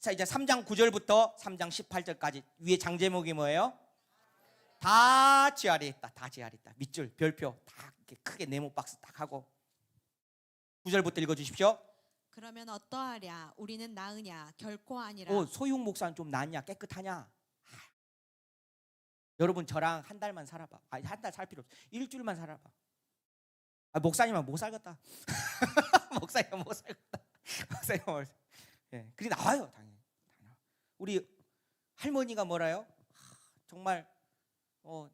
자, 이제 3장 9절부터 3장 18절까지 위에 장제목이 뭐예요? 다 지알이 있다. 다 지알이 있다. 밑줄, 별표 다 이렇게 크게 네모 박스 딱 하고 9절부터 읽어 주십시오. 그러면 어떠하랴 우리는 나으냐 결코 아니라 어, 소용 목사는 좀 낫냐? 깨끗하냐? 아. 여러분 저랑 한 달만 살아봐. 아니 한 달 살 필요 없어. 일주일만 살아봐. 아, 목사님은 못 살겠다. 목사님은 못 살겠다. 목사님은 못 살- 예, 그리 나와요 당연히. 우리 할머니가 뭐라요? 하, 정말 어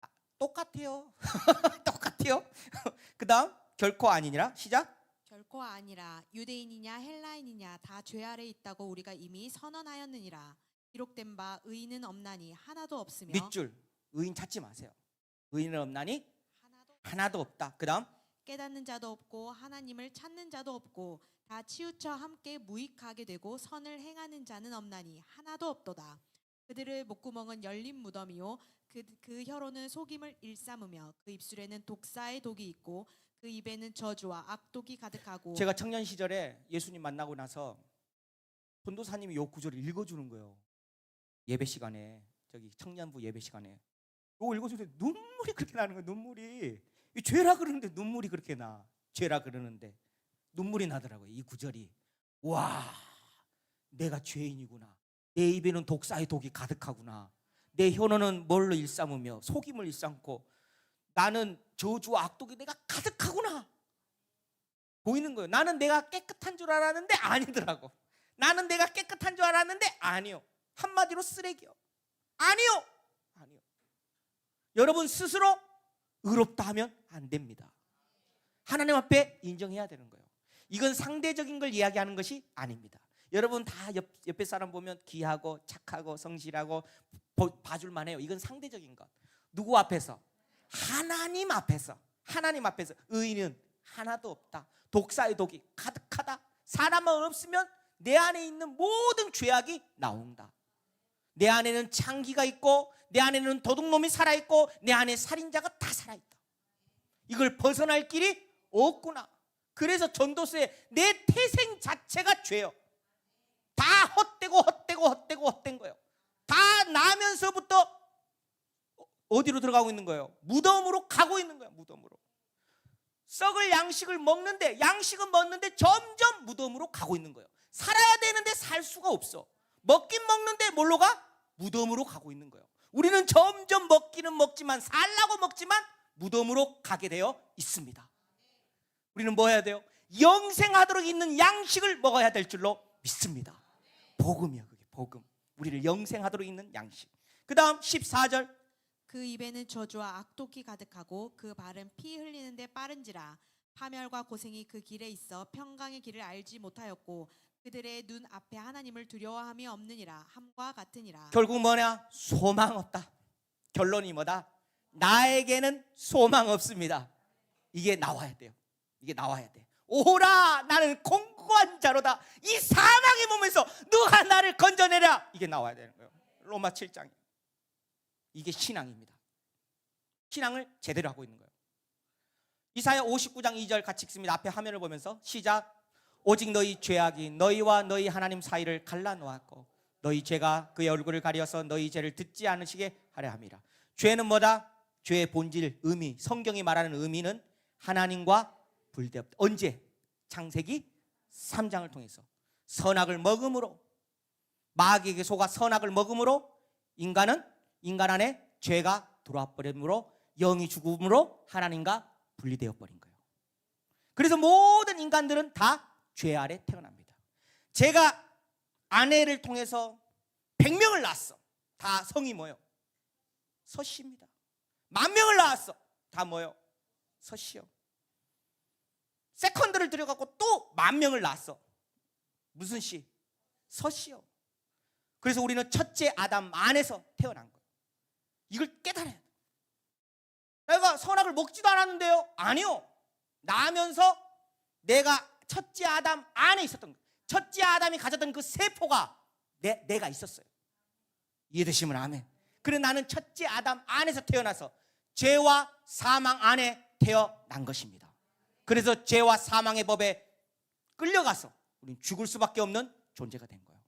아, 똑같아요. 똑같아요. 그다음 결코 아니니라 시작. 결코 아니라 유대인이냐 헬라인이냐 다 죄 아래 있다고 우리가 이미 선언하였느니라 기록된 바 의인은 없나니 하나도 없으며 밑줄 의인 찾지 마세요. 의인은 없나니 하나도 하나도 없다. 그다음 깨닫는 자도 없고 하나님을 찾는 자도 없고 다 치우쳐 함께 무익하게 되고 선을 행하는 자는 없나니 하나도 없도다. 그들의 목구멍은 열린 무덤이요 그, 그 혀로는 속임을 일삼으며 그 입술에는 독사의 독이 있고 그 입에는 저주와 악독이 가득하고 제가 청년 시절에 예수님 만나고 나서 전도사님이 요 구절을 읽어주는 거예요. 예배 시간에 저기 청년부 예배 시간에 요거 읽어주는데 눈물이 그렇게 나는 거예요. 눈물이 이 죄라 그러는데 눈물이 그렇게 나. 죄라 그러는데 눈물이 나더라고요. 이 구절이 와 내가 죄인이구나. 내 입에는 독사의 독이 가득하구나. 내 혀로는 뭘로 일삼으며 속임을 일삼고 나는 저주와 악독이 내가 가득하구나. 보이는 거예요. 나는 내가 깨끗한 줄 알았는데 아니더라고. 나는 내가 깨끗한 줄 알았는데 아니요. 한마디로 쓰레기요. 아니요. 아니요. 여러분 스스로 의롭다 하면 안 됩니다. 하나님 앞에 인정해야 되는 거예요. 이건 상대적인 걸 이야기하는 것이 아닙니다. 여러분 다 옆, 옆에 사람 보면 귀하고 착하고 성실하고 보- 봐줄 만 해요. 이건 상대적인 것. 누구 앞에서? 하나님 앞에서. 하나님 앞에서 의인은 하나도 없다. 독사의 독이 가득하다. 사람만 없으면 내 안에 있는 모든 죄악이 나온다. 내 안에는 창기가 있고 내 안에는 도둑놈이 살아 있고 내 안에 살인자가 다 살아 있다. 이걸 벗어날 길이 없구나. 그래서 전도서에 내 태생 자체가 죄요. 다 헛되고 헛되고 헛되고 헛된 거예요. 다 나면서부터 어디로 들어가고 있는 거예요? 무덤으로 가고 있는 거예요. 무덤으로. 썩을 양식을 먹는데 양식은 먹는데 점점 무덤으로 가고 있는 거예요. 살아야 되는데 살 수가 없어. 먹긴 먹는데 뭘로 가? 무덤으로 가고 있는 거예요. 우리는 점점 먹기는 먹지만 살라고 먹지만 무덤으로 가게 되어 있습니다. 우리는 뭐 해야 돼요? 영생하도록 있는 양식을 먹어야 될 줄로 믿습니다. 복음이야 그게 복음. 우리를 영생하도록 있는 양식. 그다음 14절 그 입에는 저주와 악독이 가득하고 그 발은 피 흘리는데 빠른지라 파멸과 고생이 그 길에 있어 평강의 길을 알지 못하였고 그들의 눈 앞에 하나님을 두려워함이 없느니라 함과 같으니라 결국 뭐냐? 소망 없다. 결론이 뭐다? 나에게는 소망 없습니다. 이게 나와야 돼요. 이게 나와야 돼. 오라 나는 공고한 자로다. 이 사망의 몸에서 누가 나를 건져내랴. 이게 나와야 되는 거예요. 로마 7장. 이게 신앙입니다. 신앙을 제대로 하고 있는 거예요. 이사야 59장 2절 같이 읽습니다. 앞에 화면을 보면서 시작. 오직 너희 죄악이 너희와 너희 하나님 사이를 갈라놓았고 너희 죄가 그의 얼굴을 가려서 너희 죄를 듣지 않으시게 하려 함이라. 죄는 뭐다? 죄의 본질, 의미, 성경이 말하는 의미는 하나님과 불대없다. 언제? 창세기 3장을 통해서 선악을 먹음으로 마귀에게 속아 선악을 먹음으로 인간은 인간 안에 죄가 들어와 버림으로 영이 죽음으로 하나님과 분리되어 버린 거예요. 그래서 모든 인간들은 다 죄 아래 태어납니다. 제가 아내를 통해서 100명을 낳았어. 다 성이 뭐요? 서씨입니다. 만 명을 낳았어. 다 뭐요? 서씨요. 세컨드를 들여갖고 또 만 명을 낳았어. 무슨 씨? 서씨요. 그래서 우리는 첫째 아담 안에서 태어난 거예요. 이걸 깨달아야 돼. 내가 선악을 먹지도 않았는데요. 아니요. 나면서 내가 첫째 아담 안에 있었던 거예요. 첫째 아담이 가졌던 그 세포가 내, 내가 있었어요. 이해되시면 아멘. 그래 나는 첫째 아담 안에서 태어나서 죄와 사망 안에 태어난 것입니다. 그래서 죄와 사망의 법에 끌려가서 우리는 죽을 수밖에 없는 존재가 된 거예요.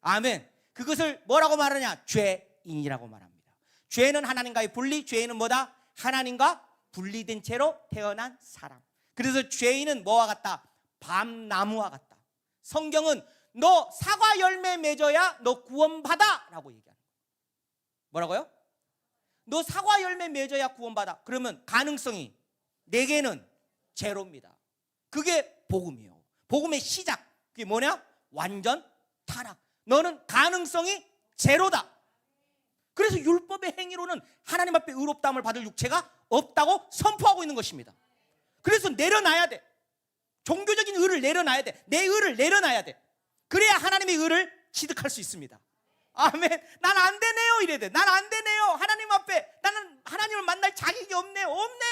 아멘. 그것을 뭐라고 말하냐? 죄인이라고 말합니다. 죄는 하나님과의 분리, 죄인은 뭐다? 하나님과 분리된 채로 태어난 사람. 그래서 죄인은 뭐와 같다? 밤나무와 같다. 성경은 너 사과 열매 맺어야 너 구원받아 라고 얘기하는 거예요. 뭐라고요? 너 사과 열매 맺어야 구원받아. 그러면 가능성이 내게는 제로입니다. 그게 복음이에요. 복음의 시작. 그게 뭐냐? 완전 타락. 너는 가능성이 제로다. 그래서 율법의 행위로는 하나님 앞에 의롭다함을 받을 육체가 없다고 선포하고 있는 것입니다. 그래서 내려놔야 돼. 종교적인 의를 내려놔야 돼. 내 의를 내려놔야 돼. 그래야 하나님의 의를 취득할 수 있습니다. 아멘. 난 안 되네요. 이래야 돼. 난 안 되네요. 하나님 앞에 나는 하나님을 만날 자격이 없네요. 없네요.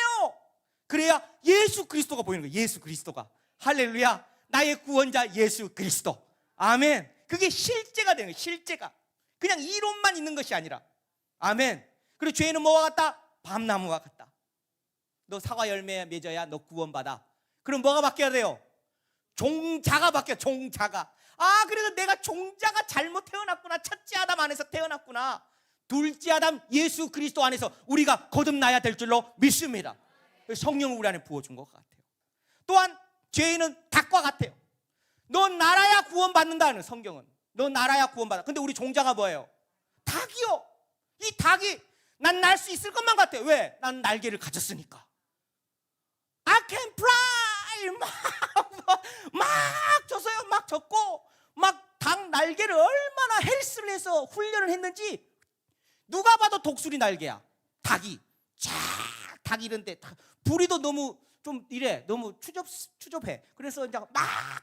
그래야 예수 그리스도가 보이는 거예요. 예수 그리스도가. 할렐루야. 나의 구원자 예수 그리스도. 아멘. 그게 실제가 되는 거예요. 실제가. 그냥 이론만 있는 것이 아니라. 아멘. 그리고 죄는 뭐와 같다? 밤나무와 같다. 너 사과 열매 맺어야 너 구원받아. 그럼 뭐가 바뀌어야 돼요? 종자가 바뀌어 종자가. 아 그래서 내가 종자가 잘못 태어났구나. 첫째 아담 안에서 태어났구나. 둘째 아담 예수 그리스도 안에서 우리가 거듭나야 될 줄로 믿습니다. 성령을 우리 안에 부어준 것 같아요. 또한 죄인은 닭과 같아요. 너 날아야 구원받는다는 성경은. 너 날아야 구원받아. 근데 우리 종자가 뭐예요? 닭이요. 이 닭이 난 날 수 있을 것만 같아. 왜? 난 날개를 가졌으니까. I can fly! 막, 막, 막 줬어요. 막 줬고, 막 닭 날개를 얼마나 헬스를 해서 훈련을 했는지 누가 봐도 독수리 날개야. 닭이. 쫙, 닭 이런데 닭, 부리도 너무 좀 이래. 너무 추접, 추접해. 그래서 이제 막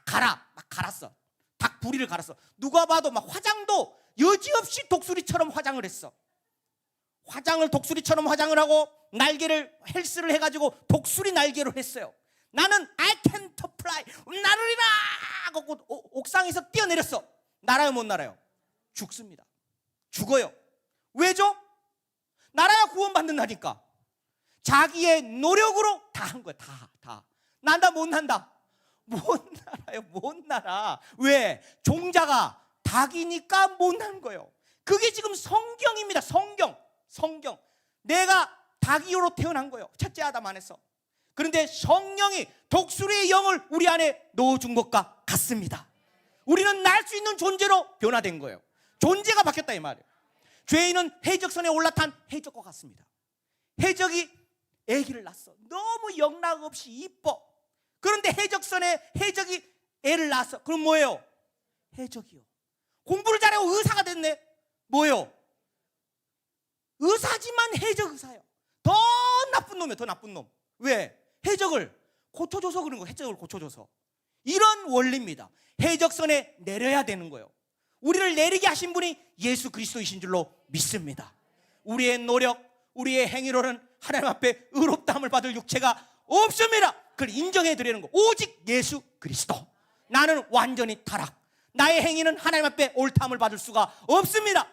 갈아. 막 갈았어. 닭 부리를 갈았어. 누가 봐도 막 화장도 여지없이 독수리처럼 화장을 했어. 화장을 독수리처럼 화장을 하고 날개를 헬스를 해가지고 독수리 날개로 했어요. 나는 I can to fly 나르리라 하고 오- 옥상에서 뛰어내렸어. 날아요 못 날아요? 죽습니다. 죽어요. 왜죠? 날아야 구원받는다니까. 자기의 노력으로 다 한 거야. 다 다. 난다 못 난다. 못 날아요. 못 날아. 왜? 종자가 닭이니까 못 나는 거예요. 그게 지금 성경입니다. 성경. 성경. 내가 닭이로 태어난 거예요. 첫째 아담 안에서. 그런데 성령이 독수리의 영을 우리 안에 넣어준 것과 같습니다. 우리는 날 수 있는 존재로 변화된 거예요. 존재가 바뀌었다 이 말이에요. 죄인은 해적선에 올라탄 해적과 같습니다. 해적이 아기를 낳았어. 너무 영락 없이 이뻐. 그런데 해적선에 해적이 애를 낳았어. 그럼 뭐예요? 해적이요. 공부를 잘하고 의사가 됐네. 뭐예요? 의사지만 해적 의사예요. 더 나쁜 놈이에요. 더 나쁜 놈. 왜? 해적을 고쳐줘서 그런 거. 해적을 고쳐줘서. 이런 원리입니다. 해적선에 내려야 되는 거예요. 우리를 내리게 하신 분이 예수 그리스도이신 줄로 믿습니다. 우리의 노력, 우리의 행위로는 하나님 앞에 의롭다함을 받을 육체가 없습니다. 그걸 인정해 드리는 거. 오직 예수 그리스도. 나는 완전히 타락. 나의 행위는 하나님 앞에 옳다함을 받을 수가 없습니다.